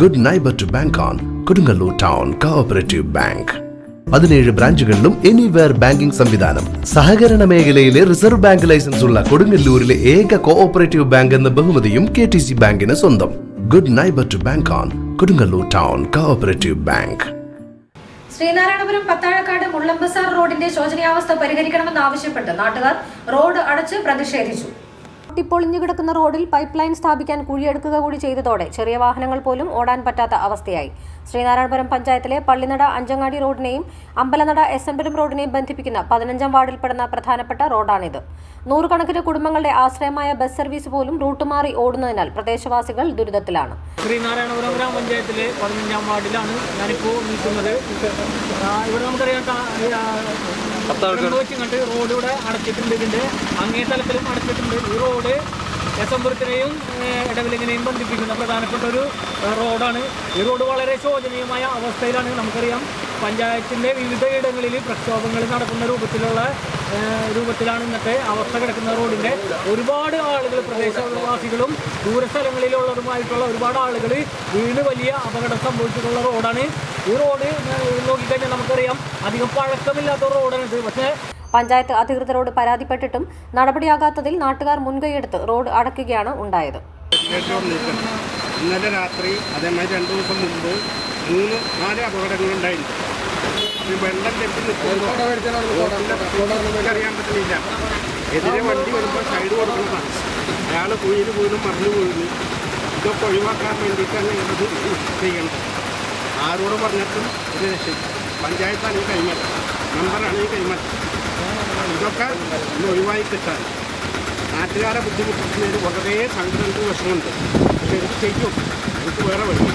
Good neighbour to bank on Kodungallur town cooperative bank പതിനേഴ് ബ്രാഞ്ചുകളിലും anywhere banking സംവിധാനം സഹകരണ മേഖലയിലെ റിസർവ് ബാങ്ക് ലൈസൻസ് ഉള്ള കൊടുങ്ങല്ലൂരിലെ ഏക കോഓപ്പറേറ്റീവ് ബാങ്ക് എന്ന ബഹുമതിയും കെ ടി സി ബാങ്കിന് സ്വന്തം good neighbour to bank on Kodungallur town cooperative bank Sreenarayanapuram Pathazhakkad Mullambazar റോഡിന്റെ ശോചനീയാവസ്ഥ പരിഹരിക്കണമെന്ന് ആവശ്യപ്പെട്ട് നാട്ടുകാർ റോഡ് അടച്ച് പ്രതിഷേധിച്ചു പൊട്ടിപ്പൊളിഞ്ഞു കിടക്കുന്ന റോഡിൽ പൈപ്പ് ലൈൻ സ്ഥാപിക്കാൻ കുഴിയെടുക്കുക കൂടി ചെയ്തതോടെ ചെറിയ വാഹനങ്ങൾ പോലും ഓടാൻ പറ്റാത്ത അവസ്ഥയായി ശ്രീനാരായണപുരം പഞ്ചായത്തിലെ പള്ളിനട അഞ്ചങ്ങാടി റോഡിനെയും അമ്പലനട എസ് എംപുരം റോഡിനെയും ബന്ധിപ്പിക്കുന്ന പതിനഞ്ചാം വാർഡിൽപ്പെടുന്ന പ്രധാനപ്പെട്ട റോഡാണിത് നൂറുകണക്കിന് കുടുംബങ്ങളുടെ ആശ്രയമായ ബസ് സർവീസ് പോലും റൂട്ട് മാറി ഓടുന്നതിനാൽ പ്രദേശവാസികൾ ദുരിതത്തിലാണ് ശ്രീനാരായണപുരം ഗ്രാമപഞ്ചായത്തിലെ പതിനഞ്ചാം വാർഡിലാണ് ഞാനിപ്പോൾ നിൽക്കുന്നത് ഇവിടെ നമുക്കറിയാം റോഡ് ഇവിടെ അടച്ചിട്ടുണ്ട് ഇതിൻ്റെ അങ്ങേ തലത്തിലും അടച്ചിട്ടുണ്ട് ഈ റോഡ് റോഡ് രസംപുരത്തിനെയും ഇടവിലിങ്ങനെയും ബന്ധിപ്പിക്കുന്ന പ്രധാനപ്പെട്ട ഒരു റോഡാണ് ഈ റോഡ് വളരെ ശോചനീയമായ അവസ്ഥയിലാണ് നമുക്കറിയാം പഞ്ചായത്തിൻ്റെ വിവിധ ഇടങ്ങളിൽ പ്രക്ഷോഭങ്ങൾ നടക്കുന്ന രൂപത്തിലുള്ള രൂപത്തിലാണ് ഇന്നത്തെ അവസ്ഥ കിടക്കുന്ന റോഡിൻ്റെ ഒരുപാട് ആളുകൾ പ്രദേശവാസികളും ദൂരസ്ഥലങ്ങളിലുള്ളതുമായിട്ടുള്ള ഒരുപാട് ആളുകൾ വീണ് വലിയ അപകടം സംഭവിച്ചിട്ടുള്ള റോഡാണ് ഈ റോഡ് നോക്കിക്കഴിഞ്ഞാൽ നമുക്കറിയാം അധികം പഴക്കമില്ലാത്ത റോഡാണ് പക്ഷേ പഞ്ചായത്ത് അധികൃതരോട് പരാതിപ്പെട്ടിട്ടും നടപടിയാകാത്തതിൽ നാട്ടുകാർ മുൻകൈയെടുത്ത് റോഡ് അടയ്ക്കുകയാണ് ഉണ്ടായത് ഇന്നലെ രാത്രി അതേമാതിരി രണ്ട് ദിവസം മുമ്പ് മൂന്ന് നാല് അപകടങ്ങളുണ്ടായിരുന്നു ഈ വെള്ളം കെട്ടി നിൽക്കുമ്പോൾ അറിയാൻ പറ്റുന്നില്ല എതിരെ വണ്ടി വരുമ്പോൾ സൈഡ് കൊടുക്കുന്നതാണ് അയാൾ കുഴിയിൽ പോയിലും മറിഞ്ഞു പോയിരുന്നു ഇതൊക്കെ ഒഴിവാക്കാൻ വേണ്ടിയിട്ടാണ് ഞങ്ങൾ ചെയ്യേണ്ടത് ആരോട് പറഞ്ഞിട്ടും ഒരു രക്ഷയില്ല പഞ്ചായത്താണ് ഈ കൈമാറ്റം നമ്പറാണ് ഈ കൈമാറ്റം ഇതൊക്കെ ഒന്ന് ഒഴിവായി കിട്ടാൻ നാട്ടുകാരെ ബുദ്ധിമുട്ടിക്കുന്നതിന് വളരെ സംഘടനക്ക് വിഷമമുണ്ട് പക്ഷെ എന്ത് ചെയ്യും എനിക്ക് വേറെ വഴി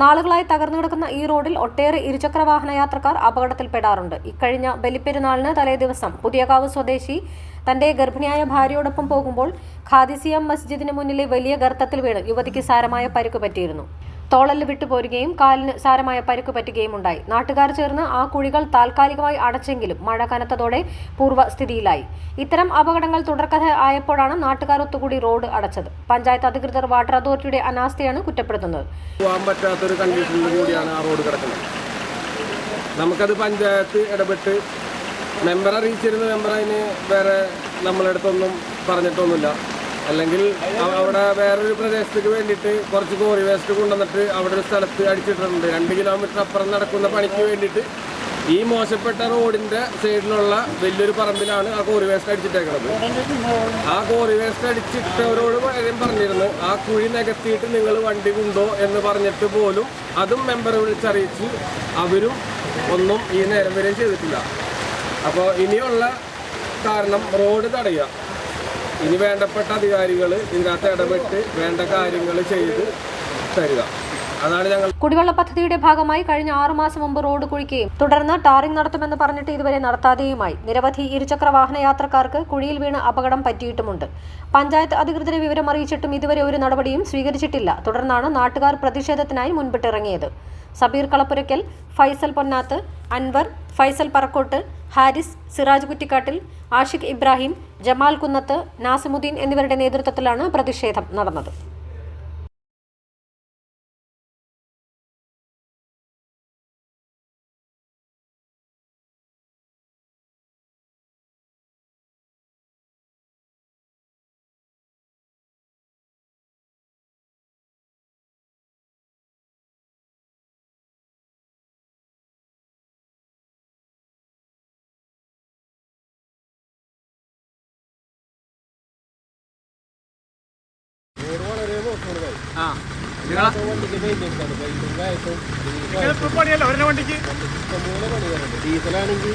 നാളുകളായി തകർന്നു കിടക്കുന്ന ഈ റോഡിൽ ഒട്ടേറെ ഇരുചക്ര വാഹന യാത്രക്കാർ അപകടത്തിൽപ്പെടാറുണ്ട് ഇക്കഴിഞ്ഞ ബലിപ്പെരുന്നാളിന് തലേ ദിവസം പുതിയകാവ് സ്വദേശി തന്റെ ഗർഭിണിയായ ഭാര്യയോടൊപ്പം പോകുമ്പോൾ ഖാദിസിയം മസ്ജിദിന് മുന്നിലെ വലിയ ഗർത്തത്തിൽ വീണ് യുവതിക്ക് സാരമായ പരുക്ക് പറ്റിയിരുന്നു തോളല് പോരുകയും കാലിന് സാരമായ പരുക്ക് പറ്റുകയും ഉണ്ടായി നാട്ടുകാർ ചേർന്ന് ആ കുഴികൾ താൽക്കാലികമായി അടച്ചെങ്കിലും മഴ കനത്തതോടെ പൂർവ്വസ്ഥിതിയിലായി ഇത്തരം അപകടങ്ങൾ തുടർക്കഥ ആയപ്പോഴാണ് നാട്ടുകാർ ഒത്തുകൂടി റോഡ് അടച്ചത് പഞ്ചായത്ത് അധികൃതർ വാട്ടർ അതോറിറ്റിയുടെ അനാസ്ഥയാണ് കുറ്റപ്പെടുത്തുന്നത് കൂടിയാണ് ആ റോഡ് കിടക്കുന്നത് നമുക്കത് പഞ്ചായത്ത് ഇടപെട്ട് മെമ്പറെ അറിയിച്ചിരുന്ന മെമ്പർ അതിന് വേറെ നമ്മളെടുത്തൊന്നും പറഞ്ഞിട്ടൊന്നുമില്ല അല്ലെങ്കിൽ അവിടെ വേറൊരു പ്രദേശത്തേക്ക് വേണ്ടിയിട്ട് കുറച്ച് കോറി വേസ്റ്റ് കൊണ്ടുവന്നിട്ട് അവിടെ ഒരു സ്ഥലത്ത് അടിച്ചിട്ടുണ്ട് രണ്ട് കിലോമീറ്റർ അപ്പുറം നടക്കുന്ന പണിക്ക് വേണ്ടിയിട്ട് ഈ മോശപ്പെട്ട റോഡിന്റെ സൈഡിലുള്ള വലിയൊരു പറമ്പിലാണ് ആ കോറി വേസ്റ്റ് അടിച്ചിട്ടേക്കുന്നത് ആ കോറി വേസ്റ്റ് അടിച്ചിട്ടവരോട് കാര്യം പറഞ്ഞിരുന്നു ആ കുഴി നികത്തിയിട്ട് നിങ്ങൾ വണ്ടി കൊണ്ടോ എന്ന് പറഞ്ഞിട്ട് പോലും അതും മെമ്പർ വിളിച്ചറിയിച്ച് അവരും ഒന്നും ഈ നേരം വരെയും ചെയ്തിട്ടില്ല അപ്പോൾ ഇനിയുള്ള കാരണം റോഡ് തടയുക ഇനി വേണ്ടപ്പെട്ട അധികാരികൾ ഇതിനകത്ത് ഇടപെട്ട് വേണ്ട കാര്യങ്ങൾ ചെയ്ത് തരിക കുടിവെള്ള പദ്ധതിയുടെ ഭാഗമായി കഴിഞ്ഞ ആറു മാസം മുമ്പ് റോഡ് കുഴിക്കുകയും തുടർന്ന് ടാറിംഗ് നടത്തുമെന്ന് പറഞ്ഞിട്ട് ഇതുവരെ നടത്താതെയുമായി നിരവധി ഇരുചക്ര വാഹന യാത്രക്കാർക്ക് കുഴിയിൽ വീണ് അപകടം പറ്റിയിട്ടുമുണ്ട് പഞ്ചായത്ത് അധികൃതരെ വിവരം അറിയിച്ചിട്ടും ഇതുവരെ ഒരു നടപടിയും സ്വീകരിച്ചിട്ടില്ല തുടർന്നാണ് നാട്ടുകാർ പ്രതിഷേധത്തിനായി മുൻപിട്ടിറങ്ങിയത് സബീർ കളപ്പുരയ്ക്കൽ ഫൈസൽ പൊന്നാത്ത് അൻവർ ഫൈസൽ പറക്കോട്ട് ഹാരിസ് സിറാജ് കുറ്റിക്കാട്ടിൽ ആഷിഖ് ഇബ്രാഹിം ജമാൽ കുന്നത്ത് നാസിമുദ്ദീൻ എന്നിവരുടെ നേതൃത്വത്തിലാണ് പ്രതിഷേധം നടന്നത് പണിയല്ല വണ്ടിക്ക് ഡീസലാണെങ്കിൽ